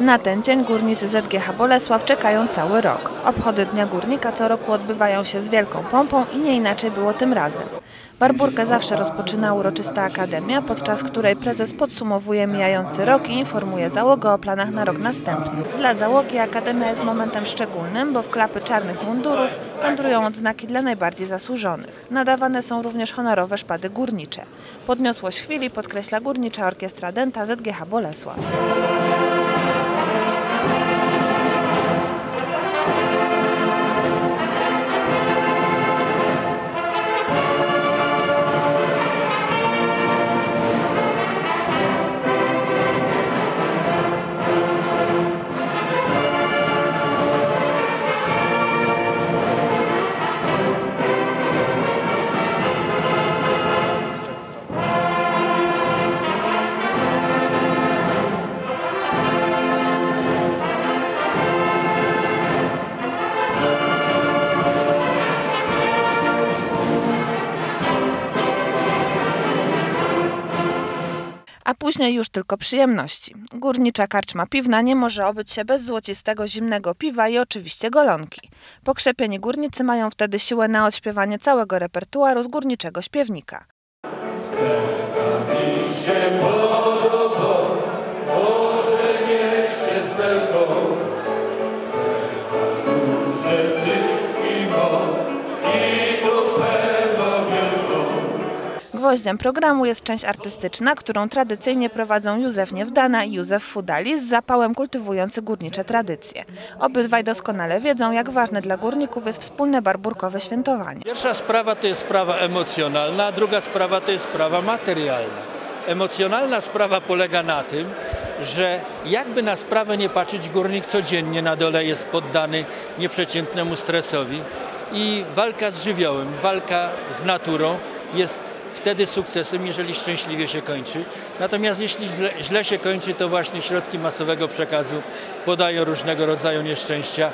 Na ten dzień górnicy ZGH Bolesław czekają cały rok. Obchody Dnia Górnika co roku odbywają się z wielką pompą i nie inaczej było tym razem. Barburkę zawsze rozpoczyna uroczysta akademia, podczas której prezes podsumowuje mijający rok i informuje załogę o planach na rok następny. Dla załogi akademia jest momentem szczególnym, bo w klapy czarnych mundurów wędrują odznaki dla najbardziej zasłużonych. Nadawane są również honorowe szpady górnicze. Podniosłość chwili podkreśla Górnicza Orkiestra Denta ZGH Bolesław. Później już tylko przyjemności. Górnicza karczma piwna nie może obyć się bez złocistego zimnego piwa i oczywiście golonki. Pokrzepieni górnicy mają wtedy siłę na odśpiewanie całego repertuaru z górniczego śpiewnika. Gwoździem programu jest część artystyczna, którą tradycyjnie prowadzą Józef Niewdana i Józef Fudali z zapałem kultywujący górnicze tradycje. Obydwaj doskonale wiedzą, jak ważne dla górników jest wspólne barburkowe świętowanie. Pierwsza sprawa to jest sprawa emocjonalna, a druga sprawa to jest sprawa materialna. Emocjonalna sprawa polega na tym, że jakby na sprawę nie patrzeć, górnik codziennie na dole jest poddany nieprzeciętnemu stresowi i walka z żywiołem, walka z naturą jest wtedy sukcesem, jeżeli szczęśliwie się kończy. Natomiast jeśli źle, źle się kończy, to właśnie środki masowego przekazu podają różnego rodzaju nieszczęścia,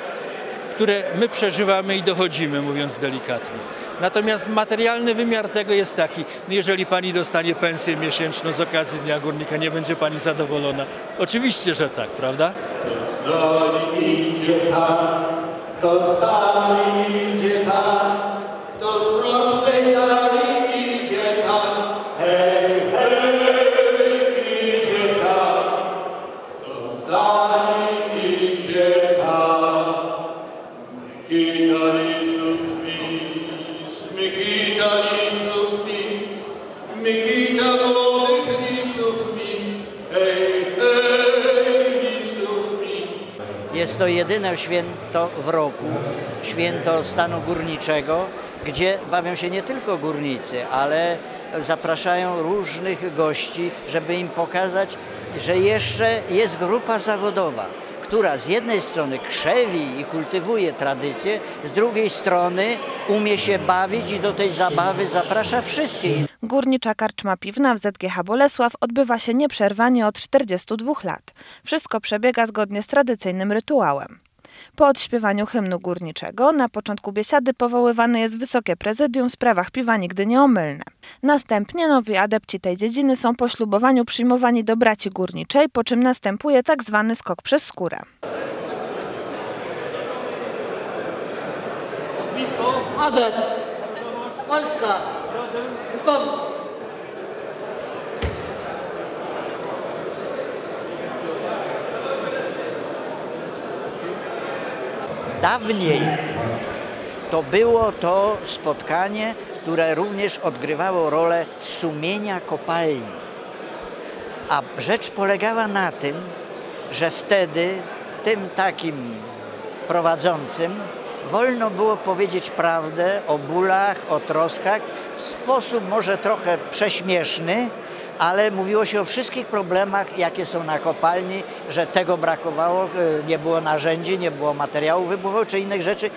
które my przeżywamy i dochodzimy, mówiąc delikatnie. Natomiast materialny wymiar tego jest taki, jeżeli pani dostanie pensję miesięczną z okazji Dnia Górnika, nie będzie pani zadowolona? Oczywiście, że tak, prawda? Do idzie Pan, do stali idzie Pan, Jest to jedyne święto w roku, święto stanu górniczego, gdzie bawią się nie tylko górnicy, ale zapraszają różnych gości, żeby im pokazać, że jeszcze jest grupa zawodowa, która z jednej strony krzewi i kultywuje tradycję, z drugiej strony umie się bawić i do tej zabawy zaprasza wszystkich. Górnicza karczma piwna w ZGH Bolesław odbywa się nieprzerwanie od 42 lat. Wszystko przebiega zgodnie z tradycyjnym rytuałem. Po odśpiewaniu hymnu górniczego na początku biesiady powoływane jest wysokie prezydium w sprawach piwa nigdy nieomylne. Następnie nowi adepci tej dziedziny są po ślubowaniu przyjmowani do braci górniczej, po czym następuje tak zwany skok przez skórę. AZ, Polska, Bukowice. Dawniej to było to spotkanie, które również odgrywało rolę sumienia kopalni. A rzecz polegała na tym, że wtedy tym takim prowadzącym wolno było powiedzieć prawdę o bólach, o troskach w sposób może trochę prześmieszny, ale mówiło się o wszystkich problemach, jakie są na kopalni, że tego brakowało, y, nie było narzędzi, nie było materiałów wybuchowych czy innych rzeczy.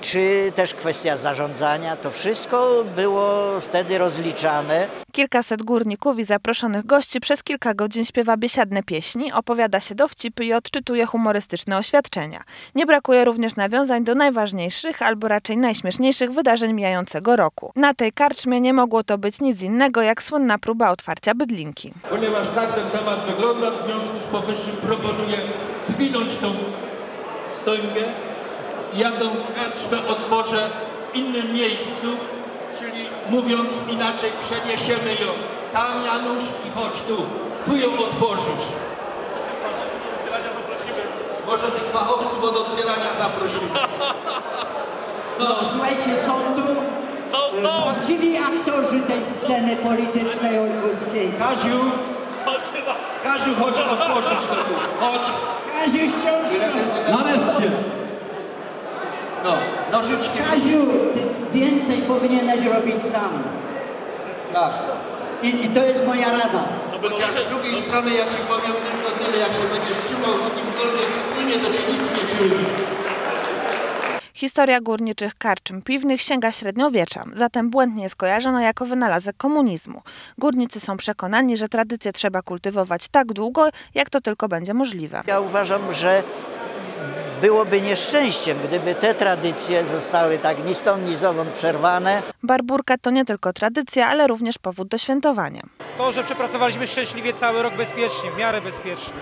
Czy też kwestia zarządzania. To wszystko było wtedy rozliczane. Kilkaset górników i zaproszonych gości przez kilka godzin śpiewa biesiadne pieśni, opowiada się dowcipy i odczytuje humorystyczne oświadczenia. Nie brakuje również nawiązań do najważniejszych albo raczej najśmieszniejszych wydarzeń mijającego roku. Na tej karczmie nie mogło to być nic innego jak słynna próba otwarcia bydlinki. Ponieważ tak ten temat wygląda, w związku z powyższym proponuję zwinąć tą stońkę i ja tą karczmę otworzę w innym miejscu, czyli mówiąc inaczej, przeniesiemy ją tam Janusz i chodź tu, tu ją otworzysz. Może tych fachowców od otwierania zaprosimy. No, słuchajcie, są tu e, prawdziwi aktorzy tej sceny politycznej olkuskiej. Kaziu, Kaziu, chodź otworzyć to tu, chodź. Kaziu, ściążkę! Nareszcie. No, nożyczkiem. Kaziu, ty więcej powinieneś robić sam. Tak. I, I to jest moja rada. Chociaż z drugiej strony ja ci powiem tylko tyle, jak się będziesz czuwał z kimkolwiek wspólnie, to cię nic nie czuli. Historia górniczych karczm piwnych sięga średniowiecza, zatem błędnie jest kojarzona jako wynalazek komunizmu. Górnicy są przekonani, że tradycję trzeba kultywować tak długo, jak to tylko będzie możliwe. Ja uważam, że byłoby nieszczęściem, gdyby te tradycje zostały tak ni stąd, ni zowąd przerwane. Barburka to nie tylko tradycja, ale również powód do świętowania. To, że przepracowaliśmy szczęśliwie cały rok bezpiecznie, w miarę bezpiecznie.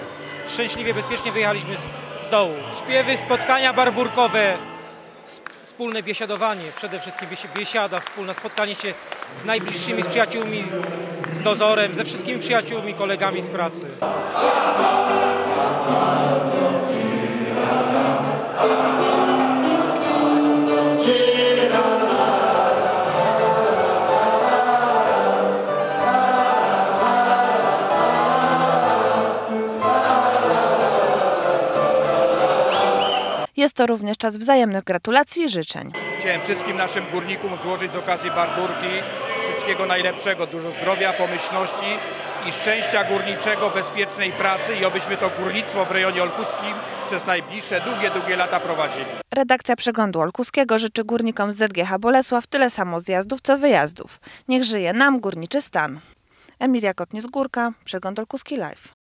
Szczęśliwie, bezpiecznie wyjechaliśmy z, z dołu. Śpiewy, spotkania barburkowe, wspólne biesiadowanie, przede wszystkim biesi- biesiada, wspólne spotkanie się z najbliższymi, z przyjaciółmi, z dozorem, ze wszystkimi przyjaciółmi, kolegami z pracy. Jest to również czas wzajemnych gratulacji i życzeń. Chciałem wszystkim naszym górnikom złożyć z okazji Barburki wszystkiego najlepszego, dużo zdrowia, pomyślności i szczęścia górniczego, bezpiecznej pracy i obyśmy to górnictwo w rejonie olkuskim przez najbliższe długie, długie lata prowadzili. Redakcja Przeglądu Olkuskiego życzy górnikom z ZGH Bolesław tyle samo zjazdów, co wyjazdów. Niech żyje nam górniczy stan. Emilia Kotnie z Górka, Przegląd Olkuski Live.